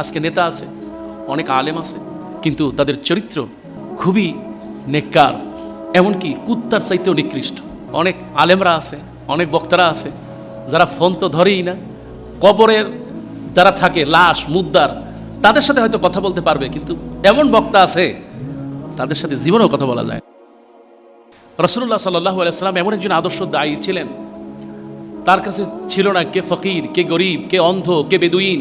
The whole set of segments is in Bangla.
আজকে নেতা আছে, অনেক আলেম আছে, কিন্তু তাদের চরিত্র খুবই নেককার, এমনকি কুত্তার চাইতেও নিকৃষ্ট। অনেক আলেমরা আছে, অনেক বক্তারা আছে, যারা ফোন তো ধরেই না, কবরের যারা থাকে, লাশ মুদ্দার তাদের সাথে হয়তো কথা বলতে পারবে, কিন্তু এমন বক্তা আছে, তাদের সাথে জীবনেও কথা বলা যায় রসুল্লাহ সাল্লাহ আলাইসাল্লাম এমন একজন আদর্শ দায়ী ছিলেন, তার কাছে ছিল না কে ফকির, কে গরিব, কে অন্ধ, কে বেদুইন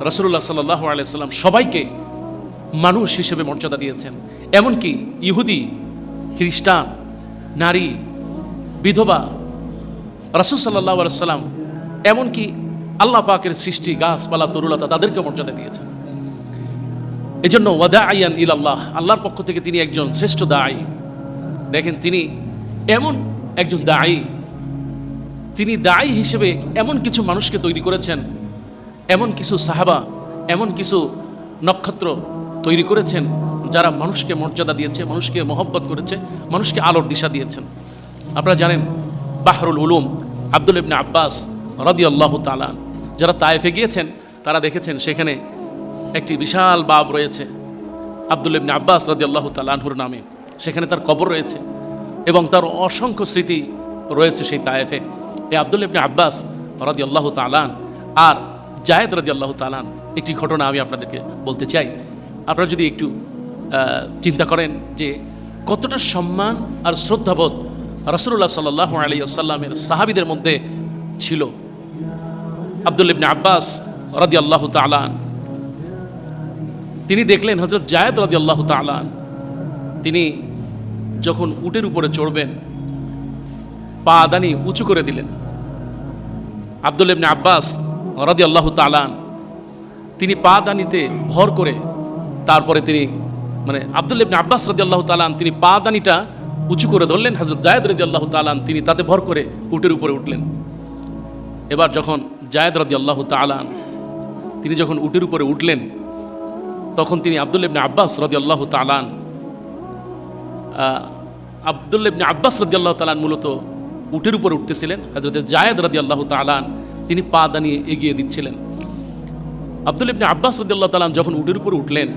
রসুল্লাহ সাল্লাহ আলাইসাল্লাম সবাইকে মানুষ হিসেবে মর্যাদা দিয়েছেন। এমনকি ইহুদি, খ্রিস্টান, নারী, বিধবা, রসুল সাল্লাহ আলাইসাল্লাম এমনকি আল্লাহ পাকের সৃষ্টি, গাছপালা, তরুলতা তাদেরকে মর্যাদা দিয়েছেন। এজন্য ওয়াদা আইয়ান ইল আল্লাহ আল্লাহর পক্ষ থেকে তিনি একজন শ্রেষ্ঠ দায়ী। দেখেন তিনি এমন একজন দায়ী। তিনি দায়ী হিসেবে এমন কিছু মানুষকে তৈরি করেছেন এমন কিছু সাহাবা, এমন কিছু নক্ষত্র তৈরি করেছেন যারা মানুষকে মর্যাদা দিয়েছে, মানুষকে মহব্বত করেছে, মানুষকে আলোর দিশা দিয়েছেন। আপনারা জানেন বাহরুল উলুম, আব্দুল ইবনে আব্বাস রদি আল্লাহ তালান যারা তায়েফে গিয়েছেন, তারা দেখেছেন সেখানে একটি বিশাল বাব রয়েছে, আব্দুল ইবনে আব্বাস রদি আল্লাহ তালানহুর নামে। সেখানে তার কবর রয়েছে এবং তার অসংখ্য স্মৃতি রয়েছে সেই তায়েফে। এই আব্দুল ইবনে আব্বাস রদি আল্লাহ তালান আর জায়েদ রদি আল্লাহ তালান একটি ঘটনা আমি আপনাদেরকে বলতে চাই। আপনারা যদি একটু চিন্তা করেন যে কতটা সম্মান আর শ্রদ্ধাবোধ রসুল্লাহ সাল্লাহ আলী আসাল্লামের সাহাবিদের মধ্যে ছিল। আব্দুল ইবনে আব্বাস রদি আল্লাহ তালান তিনি দেখলেন হজরত জায়েদ রদি আল্লাহ তালান তিনি যখন উটের উপরে চড়বেন, পা দানি উঁচু করে দিলেন। আব্দুল ইবনে আব্বাস রদি আল্লাহ তালান তিনি পা দানিতে ভর করে তারপরে তিনি মানে আব্দুল ইবনে আব্বাস রদি আল্লাহ তালান তিনি পা দানিটা উঁচু করে ধরলেন। হজরত জায়দ রদি আল্লাহ তালান তিনি তাতে ভর করে উটের উপরে উঠলেন। এবার যখন জায়দ রদি আল্লাহ তালান তিনি যখন উটের উপরে উঠলেন, তখন তিনি আব্দুল ইবনে আব্বাস রদি আল্লাহ তালান আবদুল ইবনে আব্বাস রদি আল্লাহ তালান মূলত উটের উপরে উঠতেছিলেন। হজরত জায়দ রদি আল্লাহ তালান তিনি পা দানিয়ে এগিয়ে দিচ্ছিলেন। আব্দুল ইবনে আব্বাস রদি আল্লাহ তালান যখন উটের উপরে উঠলেন,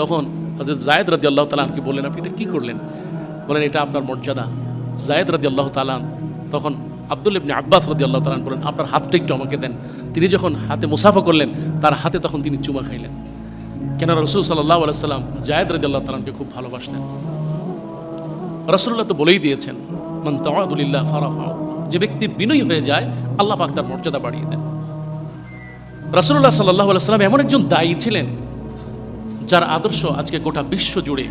তখন হজরত জায়দ রদি আল্লাহ তালামকে বললেন, আপনি এটা কী করলেন? বলেন, এটা আপনার মর্যাদা। জায়দ রদি আল্লাহ তালাম তখন আব্দুল ইবনে আব্বাস রদি আল্লাহ তালান বলেন, আপনার হাতটা একটু আমাকে দেন। তিনি যখন হাতে মুসাফা করলেন, তার হাতে তখন তিনি চুমা খাইলেন। কেন রসুল সাল্লাহ আলাইসাল্লাম জায়দ রদি আল্লাহ তালামকে খুব ভালোবাসলেন রসুল্লাহ তো বলেই দিয়েছেন, মান তাওয়াদুলিল্লাহ যে ব্যক্তি বিনয়ী হয়ে যায়, আল্লাহ পাক তার মর্যাদা বাড়িয়ে দেন। রসুল্লাহ সাল্লাহ সাল্লাম এমন একজন দায়ী ছিলেন, যার আদর্শ আজকে গোটা বিশ্ব জুড়ে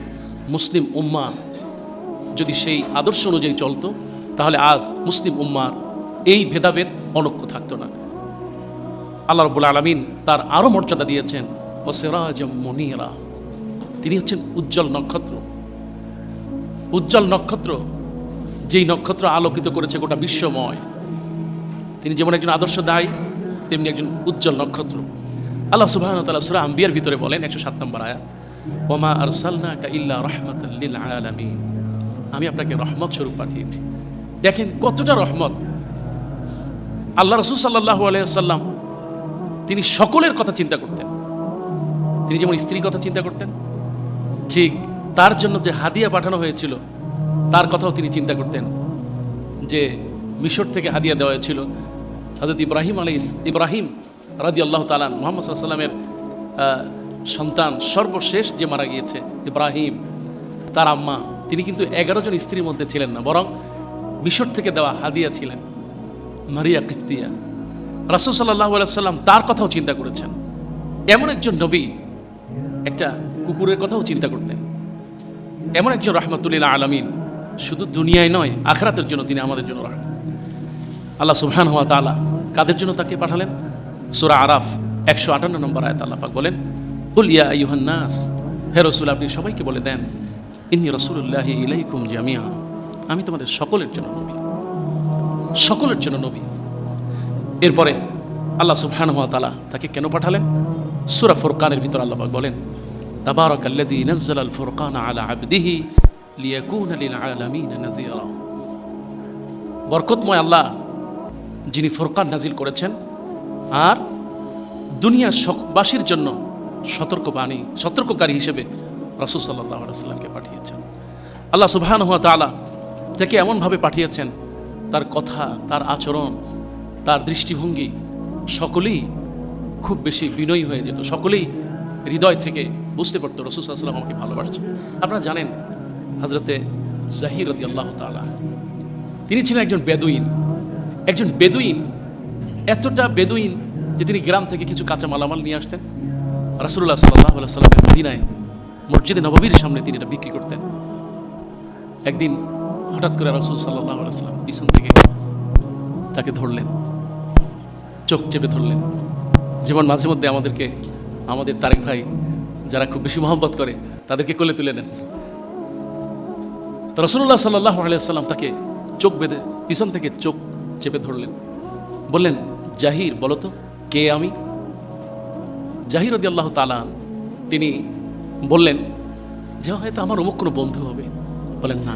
মুসলিম উম্মা যদি সেই আদর্শ অনুযায়ী চলতো, তাহলে আজ মুসলিম উম্মার এই ভেদাভেদ অনক্য থাকতো না। আল্লাহ রবুল আলমিন তার আরও মর্যাদা দিয়েছেন ও সেরাজ মনিরা। তিনি হচ্ছেন উজ্জ্বল নক্ষত্র। উজ্জ্বল নক্ষত্র যেই নক্ষত্র আলোকিত করেছে গোটা বিশ্বময়, তিনি যেমন একজন আদর্শ দায়ী, তেমনি একজন উজ্জ্বল নক্ষত্র। আল্লাহ সুবাহ তাআলা সূরা আম্বিয়ার ভিতরে বলেন, একশো সাত নম্বর আয়াত, ওমা আরসালনাকা ইল্লা রাহমাতাল লিল আলামিন। আমি আপনাকে রহমত স্বরূপ পাঠিয়েছি। দেখেন কতটা রহমত। আল্লাহ রসুল সাল্লাল্লাহু আলাইসাল্লাম তিনি সকলের কথা চিন্তা করতেন। তিনি যেমন স্ত্রীর কথা চিন্তা করতেন, ঠিক তার জন্য যে হাদিয়া পাঠানো হয়েছিল তার কথাও তিনি চিন্তা করতেন যে মিশর থেকে হাদিয়া দেওয়া হয়েছিল। হজরত ইব্রাহিম আলী ইব্রাহিম রাদি আল্লাহ তালান মোহাম্মদ সাল্লামের সন্তান সর্বশেষ যে মারা গিয়েছে, ইব্রাহিম, তার আম্মা, তিনি কিন্তু এগারো জন স্ত্রীর মধ্যে ছিলেন না, বরং মিশর থেকে দেওয়া হাদিয়া ছিলেন মারিয়া কিপ্তিয়া রাসুল সাল্লাহ সাল্লাম তার কথাও চিন্তা করেছেন। এমন একজন নবী একটা কুকুরের কথাও চিন্তা করতেন। এমন একজন রহমতুল্লাহ আলমিন শুধু দুনিয়ায় নয়, আখরাতের জন্য তিনি আমাদের জন্য রাখেন আল্লাহ সুবহান হওয়া তালা কাদের জন্য তাকে পাঠালেন? সুরা আরাফ, একশো আটান্ন নম্বর আয়াত আল্লাপাক বলেন হুলিয়া ইউহান্নাস হে রসুল, আপনি সবাইকে বলে দেন, ইন্নি রসুল্লাহ ইলাইকুম জামিয়া আমি তোমাদের সকলের জন্য নবী। সকলের জন্য নবী। এরপরে আল্লাহ সুবহান হওয়া তালা তাকে কেন পাঠালেন? সুরা ফোরকানের ভিতর আল্লাপাক বলেন তাবারক আল্লাযী নাযালা ফুরকান আলা আবদিহি লিয়াকুন আলিল আলামিন নাজিরা বরকতময় আল্লাহ, যিনি ফোরকান নাজিল করেছেন, আর দুনিয়া বাসীর জন্য সতর্কবাণী, সতর্ককারী হিসেবে রাসুল সাল্লাহ সাল্লামকে পাঠিয়েছেন। আল্লাহ সুবহান হুয়া তালা তাকে এমনভাবে পাঠিয়েছেন, তার কথা, তার আচরণ, তার দৃষ্টিভঙ্গি সকলেই খুব বেশি বিনয়ী হয়ে যেত, সকলেই হৃদয় থেকে বুঝতে পারতো রসুল সাল্লাম আমাকে ভালোবাসছে। আপনারা জানেন হজরতে জাহির আল্লাহ তালা তিনি ছিলেন একজন বেদুইন। একজন বেদুইন। এতটা বেদুইন যে তিনি গ্রাম থেকে কিছু কাঁচা মালামাল নিয়ে আসতেন। রাসুল্লাহ সাল্লাহ সাল্লামের মদিনায়, মসজিদে নববীর সামনে তিনি এটা বিক্রি করতেন। একদিন হঠাৎ করে রসুল সাল্লাহ সাল্লাম পিছন থেকে তাকে ধরলেন। চোখ চেপে ধরলেন। যেমন মাঝে মধ্যে আমাদেরকে, আমাদের তারেক ভাই যারা খুব বেশি মহব্বত করে, তাদেরকে কোলে তুলে নেন। রসুল্লাহ সাল্লাহ আলিয়াল্লাম তাকে চোখ বেঁধে পিছন থেকে চোখ চেপে ধরলেন। বললেন, জাহির বলতো কে আমি? জাহির রদি আল্লাহ তালান তিনি বললেন, যে হয়তো আমার অমুক কোনো বন্ধু হবে। বলেন, না।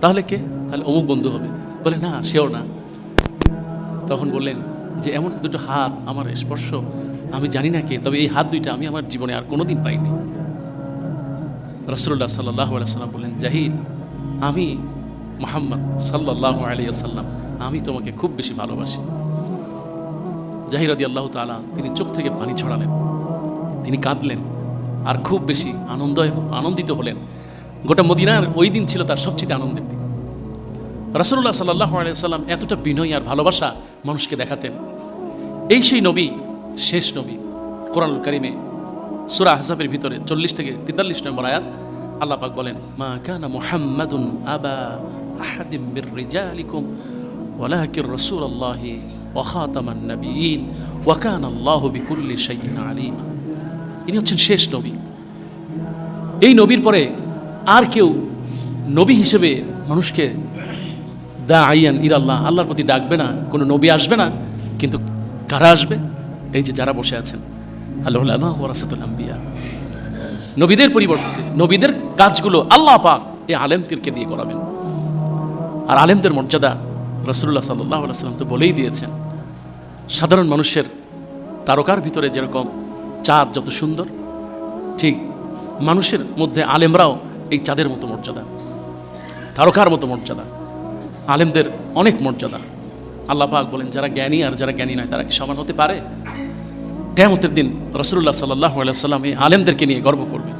তাহলে কে? তাহলে অমুক বন্ধু হবে। বলে, না, সেও না। তখন বললেন, যে এমন দুটো হাত আমার স্পর্শ, আমি জানি না কে, তবে এই হাত দুইটা আমি আমার জীবনে আর কোনোদিন পাইনি। রসুল্লাহ সাল্লাহ সাল্লাম বললেন, জাহির আমি মোহাম্মদ সাল্লাহ আলিয়াল্লাম আমি তোমাকে খুব বেশি ভালোবাসি। জাহিরাদি আল্লাহ তালা তিনি চোখ থেকে পানি ছড়ালেন, তিনি কাঁদলেন, আর খুব বেশি আনন্দ আনন্দিত হলেন। গোটা মদিনার ওই দিন ছিল তার সবচেয়ে আনন্দের দিন। রসুল্লাহ সাল্লাহ আলিয়াল্লাম এতটা বিনয় আর ভালোবাসা মানুষকে দেখাতেন। এই সেই নবী, শেষ নবী, কোরআনুল করিমে সুরা হাসাবের ভিতরে চল্লিশ থেকে তেতাল্লিশ নম্বর আয়াত আল্লাহ পাক বলেন, মা কানা মুহাম্মাদুন আবা আহাদিম মির রিজালিকুম ওয়ালাকির রাসূলুল্লাহি ওয়া খাতামান নাবিয়িন ওয়া কানা আল্লাহু বিকুল্লি শাইইন আলিমা। ইনি হচ্ছেন শেষ নবী। এই নবীর পরে আর কেউ নবী হিসেবে মানুষকে দা আইয়ান ইরাল্লাহ আল্লাহর প্রতি ডাকবে না, কোনো নবী আসবে না, কিন্তু কারা আসবে? এই যে যারা বসে আছেন আল্লাহ ওরাসাতুল আম্বিয়া। নবীদের পরিবর্তে, নবীদের কাজগুলো আল্লাহ পাক এই আলেমদেরকে দিয়ে করাবেন। আর আলেমদের মর্যাদা রসুল্লাহ সাল্লাহ সাল্লাম তো বলেই দিয়েছেন, সাধারণ মানুষের তারকার ভিতরে যেরকম চাঁদ যত সুন্দর, ঠিক মানুষের মধ্যে আলেমরাও এই চাঁদের মতো মর্যাদা, তারকার মতো মর্যাদা, আলেমদের অনেক মর্যাদা। আল্লাহ পাক বলেন, যারা জ্ঞানী আর যারা জ্ঞানী নয়, তারা কি সমান হতে পারে? কেমতের দিন রসুল্লাহ সাল্লাহ সাল্লাম এই আলেমদেরকে নিয়ে গর্ব করবেন।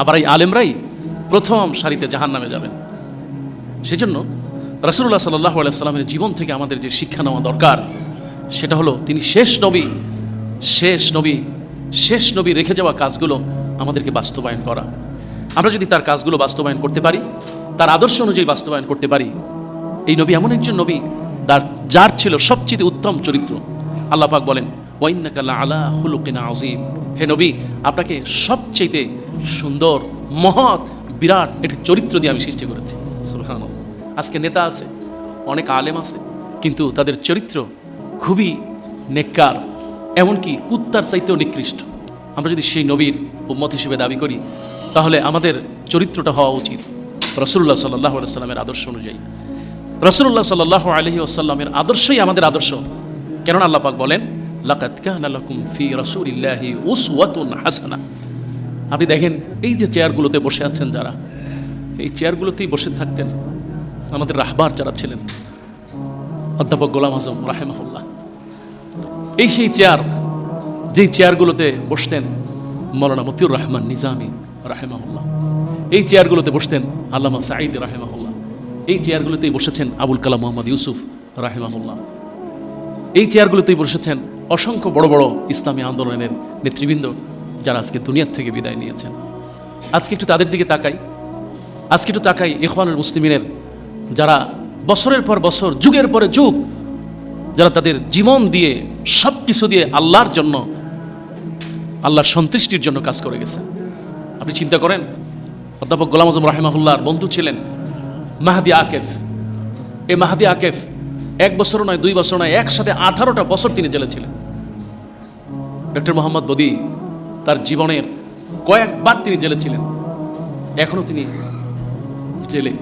আবার এই আলেমরাই প্রথম সারিতে জাহান নামে যাবেন। সেজন্য রসুল্লাহ সাল্লাহ সাল্লামের জীবন থেকে আমাদের যে শিক্ষা নেওয়া দরকার, সেটা হলো তিনি শেষ নবী শেষ নবী শেষ নবী রেখে যাওয়া কাজগুলো আমাদেরকে বাস্তবায়ন করা। আমরা যদি তার কাজগুলো বাস্তবায়ন করতে পারি, তার আদর্শ অনুযায়ী বাস্তবায়ন করতে পারি, এই নবী এমন একজন নবী, তার, যার ছিল সবচেয়ে উত্তম চরিত্র। আল্লাহ পাক বলেন ওয়াইনাকাল্লা আলা হুলুকিনা আজিম হে নবী, আপনাকে সবচেয়ে সুন্দর, মহৎ, বিরাট একটি চরিত্র দিয়ে আমি সৃষ্টি করেছি। সুবহানাল্লাহ। আজকে নেতা আছে, অনেক আলেম আছে, কিন্তু তাদের চরিত্র খুবই নেককার, এমনকি কুত্তার চাইতেও নিকৃষ্ট। আমরা যদি সেই নবীর উম্মত হিসেবে দাবি করি, তাহলে আমাদের চরিত্রটা হওয়া উচিত রসুল্লাহ সাল্লাহ সাল্লামের আদর্শ অনুযায়ী। রসুল্লাহ সাল্লাহ আলহি আসাল্লামের আদর্শই আমাদের আদর্শ। কেননা আল্লাহ পাক বলেন লাকাত কানা লাকুম ফি রাসূলিল্লাহি উসওয়াতুন হাসানা। আপনি দেখেন, এই যে চেয়ারগুলোতে বসে আছেন যারা, এই চেয়ারগুলোতেই বসে থাকতেন আমাদের রাহবার যারা ছিলেন, অধ্যাপক গোলাম আজম রাহেমাহুল্লাহ। এই সেই চেয়ার, যেই চেয়ারগুলোতে বসতেন মৌলানা মতিউর রহমান নিজামি রাহেমাহুল্লাহ। এই চেয়ারগুলোতে বসতেন আল্লামা সাঈদ রাহেমাহুল্লাহ। এই চেয়ারগুলোতেই বসেছেন আবুল কালাম মোহাম্মদ ইউসুফ রাহেমাহুল্লাহ। এই চেয়ারগুলোতেই বসেছেন অসংখ্য বড় বড় ইসলামী আন্দোলনের নেতৃবৃন্দ যারা আজকে দুনিয়ার থেকে বিদায় নিয়েছেন। আজকে একটু তাদের দিকে তাকাই। আজকে একটু তাকাই ইখওয়ানুল মুসলিমিনের যারা বছরের পর বছর, যুগের পরে যুগ যারা তাদের জীবন দিয়ে সব কিছু দিয়ে আল্লাহর জন্য, আল্লাহর সন্তুষ্টির জন্য কাজ করে গেছে। আপনি চিন্তা করেন, অধ্যাপক গোলাম আজম রাহেমাহুল্লাহর বন্ধু ছিলেন মাহাদি আকেফ। এই মাহাদি আকেফ এক বছর নয়, দুই বছর নয়, একসাথে আঠারোটা বছর তিনি জেলে ছিলেন। ডক্টর মোহাম্মদ বদি তার জীবনের কয়েকবার তিনি জেলে ছিলেন। এখনও তিনি জেলে।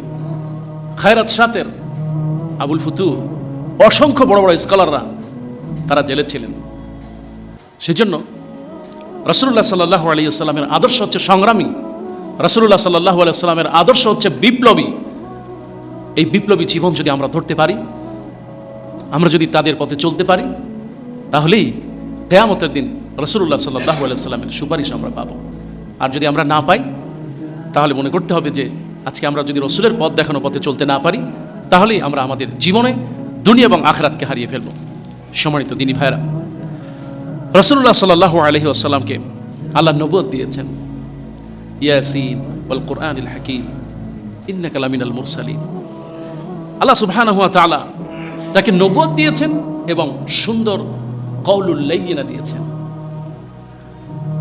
খায়রাত সাতের আবুল ফুতু, অসংখ্য বড় বড় স্কলাররা তারা জেলে ছিলেন। সেজন্য রসুল্লাহ সাল্লাহ আলিয়াল্লামের আদর্শ হচ্ছে সংগ্রামী। রসুল্লাহ সাল্লাহ আলাইস্লামের আদর্শ হচ্ছে বিপ্লবী। এই বিপ্লবী জীবন যদি আমরা ধরতে পারি আমরা যদি তাদের পথে চলতে পারি, তাহলেই কেয়ামতের দিন রসুল্লাহ সাল্লাহ আলাইস্লামের সুপারিশ আমরা পাবো। আর যদি আমরা না পাই, তাহলে মনে করতে হবে যে আজকে আমরা যদি রসুলের পথ দেখানো পথে চলতে না পারি, তাহলেই আমরা আমাদের জীবনে, দুনিয়া এবং আখরাতকে হারিয়ে ফেলব। সম্মানিত দিনী ভাইরা রসুল্লাহ সাল্লাহ আলহি আসাল্লামকে আল্লাহ নবুয়ত দিয়েছেন। ইয়াসিন ওয়াল কোরআনিল হাকিম ইন্না কালামিনাল মুরসালিন। আল্লাহ সুবহানাহু ওয়া তাআলা তাকে নবুয়ত দিয়েছেন এবং সুন্দর কওলুল লাইয়িনা দিয়েছেন।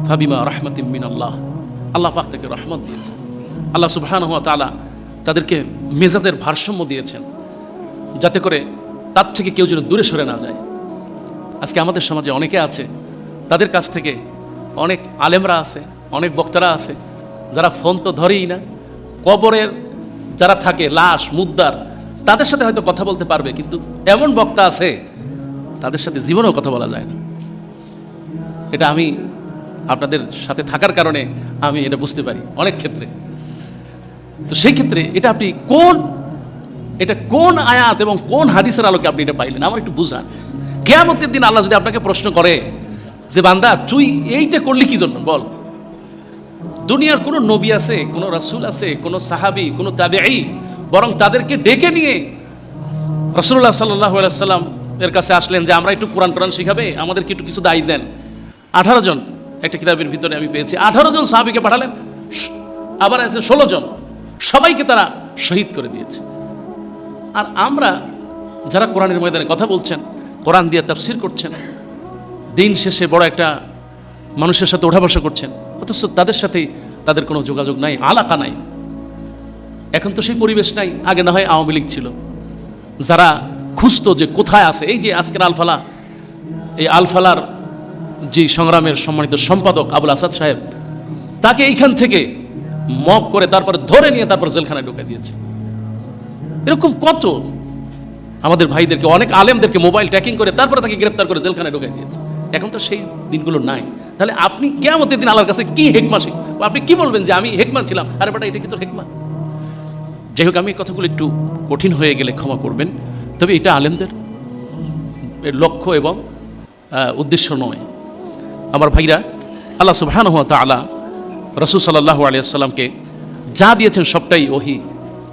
ফাবিমা রাহমাতিম মিনাল্লাহ। আল্লাহ পাক তাকে রহমত দিয়েছেন। আল্লাহ সুবহানাহু ওয়া তাআলা তাদেরকে মেজাজের ভারসাম্য দিয়েছেন, যাতে করে তার থেকে কেউ যেন দূরে সরে না যায়। আজকে আমাদের সমাজে অনেকে আছে, তাদের কাছ থেকে অনেক আলেমরা আছে, অনেক বক্তারা আছে, যারা ফোন তো ধরেই না, কবরের যারা থাকে লাশ মুদ্দার তাদের সাথে হয়তো কথা বলতে পারবে, কিন্তু এমন বক্তা আছে, তাদের সাথে জীবনেও কথা বলা যায় না। এটা আমি আপনাদের সাথে থাকার কারণে আমি এটা বুঝতে পারি, অনেক ক্ষেত্রে। তো সেই ক্ষেত্রে এটা আপনি কোন, এটা কোন আয়াত এবং কোন হাদিসের আলোকে আপনি এটা পাইলেন, আমার একটু বুঝান। কেয়ামতের দিন আল্লাহ যদি আপনাকে প্রশ্ন করে যে, বান্দা, তুই এইটা করলি কি জন্য? বল। দুনিয়ার কোনো নবী আছে, কোনো রাসূল আছে, কোনো সাহাবি, কোনো তাবেঈ বরং তাদেরকে ডেকে নিয়ে রসুল্লাহ সাল্লাহ সাল্লাম এর কাছে আসলেন যে, আমরা একটু কোরআন কোরআন শিখাবে? আমাদেরকে একটু কিছু দায়ী দেন। আঠারো জন, একটা কিতাবের ভিতরে আমি পেয়েছি। আঠারো জন সাহাবিকে পাঠালেন। আবার আছে ষোলো জন। সবাইকে তারা শহীদ করে দিয়েছে। আর আমরা যারা কোরআনের ময়দানে কথা বলছেন, কোরআন দিয়ে তাফসির করছেন, দিন শেষে বড় একটা মানুষের সাথে ওঠা বসা করছেন, অথচ তাদের সাথে তাদের কোনো যোগাযোগ নাই, আলাকা নাই। এখন তো সেই পরিবেশ নাই, আগে না হয় আওয়ামী লীগ ছিল। যারা খুঁজতো যে কোথায় আছে, এই যে আজকের আলফালা, এই আলফালার যে সংগ্রামের সম্মানিত সম্পাদক আবুল আসাদ সাহেব, তাকে এইখান থেকে মক করে তারপরে ধরে নিয়ে তারপর জেলখানায় ঢুকে দিয়েছে। এরকম কত? আমাদের ভাইদেরকে, অনেক আলেমদেরকে মোবাইল ট্র্যাকিং করে তারপরে তাকে গ্রেপ্তার করে জেলখানায় ঢুকে দিয়েছে। এখন তো সেই দিনগুলো নাই। তাহলে আপনি কেমন দিন আল্লাহর কাছে কি হেকমা আপনি কি বলবেন যে আমি হেকমা ছিলাম? আরে বেটা, এটা কি তোর হেকমা? যাই হোক, আমি কথাগুলো একটু কঠিন হয়ে গেলে ক্ষমা করবেন। তবে এটা আলেমদের লক্ষ্য এবং উদ্দেশ্য নয়। আমার ভাইরা, আল্লাহ সুবহান তালা রসুল সাল্লাহ আলিয়াল্লামকে যা দিয়েছেন সবটাই ওহি।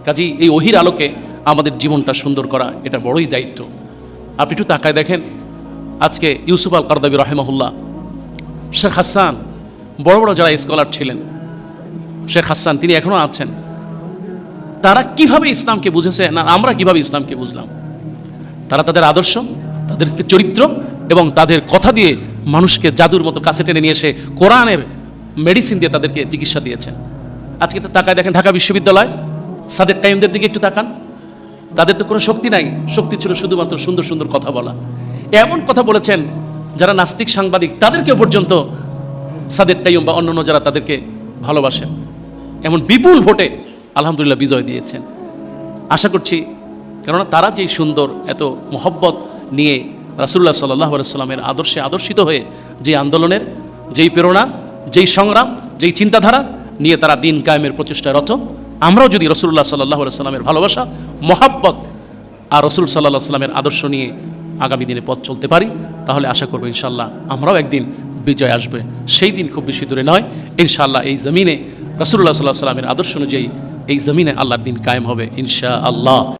কাজেই এই ওহির আলোকে আমাদের জীবনটা সুন্দর করা, এটা বড়ই দায়িত্ব। আপনি একটু তাকায় দেখেন, আজকে ইউসুফ আল কারদাবি রহেমাহুল্লাহ, শেখ হাসান, বড় বড় যারা স্কলার ছিলেন, শেখ হাসান তিনি এখনও আছেন। তারা কীভাবে ইসলামকে বুঝেছে না আমরা কীভাবে ইসলামকে বুঝলাম? তারা তাদের আদর্শ, তাদের চরিত্র এবং তাদের কথা দিয়ে মানুষকে জাদুর মতো কাছে টেনে নিয়ে এসে কোরআনের মেডিসিন দিয়ে তাদেরকে চিকিৎসা দিয়েছেন আজকে তো তাকায় দেখেন, ঢাকা বিশ্ববিদ্যালয় সাদের টাইমদের দিকে একটু তাকান। তাদের তো কোনো শক্তি নাই, শক্তি ছিল শুধুমাত্র সুন্দর সুন্দর কথা বলা। এমন কথা বলেছেন যারা নাস্তিক সাংবাদিক, তাদেরকে পর্যন্ত সাদের টাইম বা অন্যান্য যারা তাদেরকে ভালোবাসেন। এমন বিপুল ভোটে আলহামদুলিল্লাহ বিজয় দিয়েছেন। আশা করছি, কেননা তারা যেই সুন্দর, এত মোহব্বত নিয়ে রাসুল্লাহ সাল্লাহ আদর্শে আদর্শিত হয়ে যে আন্দোলনের, যেই প্রেরণা, যেই সংগ্রাম, যেই চিন্তাধারা নিয়ে তারা দিন কায়েমের প্রচেষ্টায় রত, আমরাও যদি রসুল্লাহ সাল্লাহ সাল্লামের ভালোবাসা, মহাব্বত আর রসুল সাল্লাহ সাল্লামের আদর্শ নিয়ে আগামী দিনে পথ চলতে পারি, তাহলে আশা করব ইনশাল্লাহ আমরাও একদিন বিজয় আসবে। সেই দিন খুব বেশি দূরে নয় ইনশাল্লাহ এই জমিনে রসুল্লাহ সাল্লাহ সাল্লামের আদর্শ অনুযায়ী এই জমিনে আল্লাহর দিন কায়েম হবে ইনশা আল্লাহ